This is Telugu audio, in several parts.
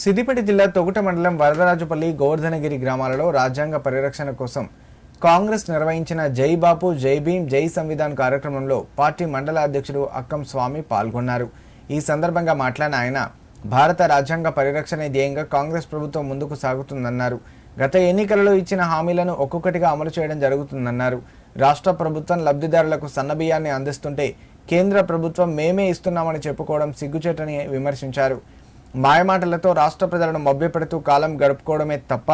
సిద్దిపేట జిల్లా తొగుట మండలం వరదరాజుపల్లి గోవర్ధనగిరి గ్రామాలలో రాజ్యాంగ పరిరక్షణ కోసం కాంగ్రెస్ నిర్వహించిన జై బాపు జై భీమ్ జై సంవిధాన్ కార్యక్రమంలో పార్టీ మండల అధ్యక్షుడు అక్కం స్వామి పాల్గొన్నారు. ఈ సందర్భంగా మాట్లాడిన ఆయన భారత రాజ్యాంగ పరిరక్షణ ధ్యేయంగా కాంగ్రెస్ ప్రభుత్వం ముందుకు సాగుతుందన్నారు. గత ఎన్నికలలో ఇచ్చిన హామీలను ఒక్కొక్కటిగా అమలు చేయడం జరుగుతుందన్నారు. రాష్ట్ర ప్రభుత్వం లబ్ధిదారులకు సన్నబియ్యాన్ని అందిస్తుంటే కేంద్ర ప్రభుత్వం మేమే ఇస్తున్నామని చెప్పుకోవడం సిగ్గుచేటని విమర్శించారు. మాయమాటలతో రాష్ట్ర ప్రజలను మభ్యపెడుతూ కాలం గడుపుకోవడమే తప్ప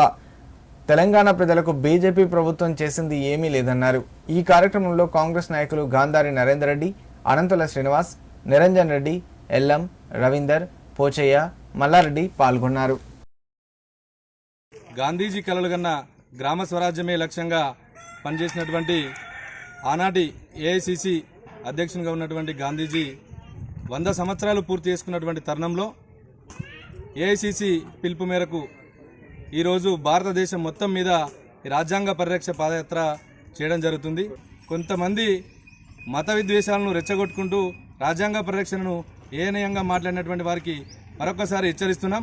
తెలంగాణ ప్రజలకు బీజేపీ ప్రభుత్వం చేసింది ఏమీ లేదన్నారు. ఈ కార్యక్రమంలో కాంగ్రెస్ నాయకులు గాంధారి నరేందర్ రెడ్డి అనంతుల శ్రీనివాస్ నిరంజన్ రెడ్డి ఎల్లం రవీందర్ పోచయ్య మల్లారెడ్డి పాల్గొన్నారు. గాంధీజీ కలలు కన్నా గ్రామ స్వరాజ్యమే లక్ష్యంగా పనిచేసినటువంటి ఆనాటి ఏఐసిసి అధ్యక్షునిగా ఉన్నటువంటి గాంధీజీ వంద సంవత్సరాలు పూర్తి చేసుకున్నటువంటి తరుణంలో ఏఐసిసి పిలుపు మేరకు ఈరోజు భారతదేశం మొత్తం మీద ఈ రాజ్యాంగ పరిరక్ష పాదయాత్ర చేయడం జరుగుతుంది. కొంతమంది మత విద్వేషాలను రెచ్చగొట్టుకుంటూ రాజ్యాంగ పరిరక్షణను ఏనయంగా మాట్లాడినటువంటి వారికి మరొకసారి హెచ్చరిస్తున్నాం.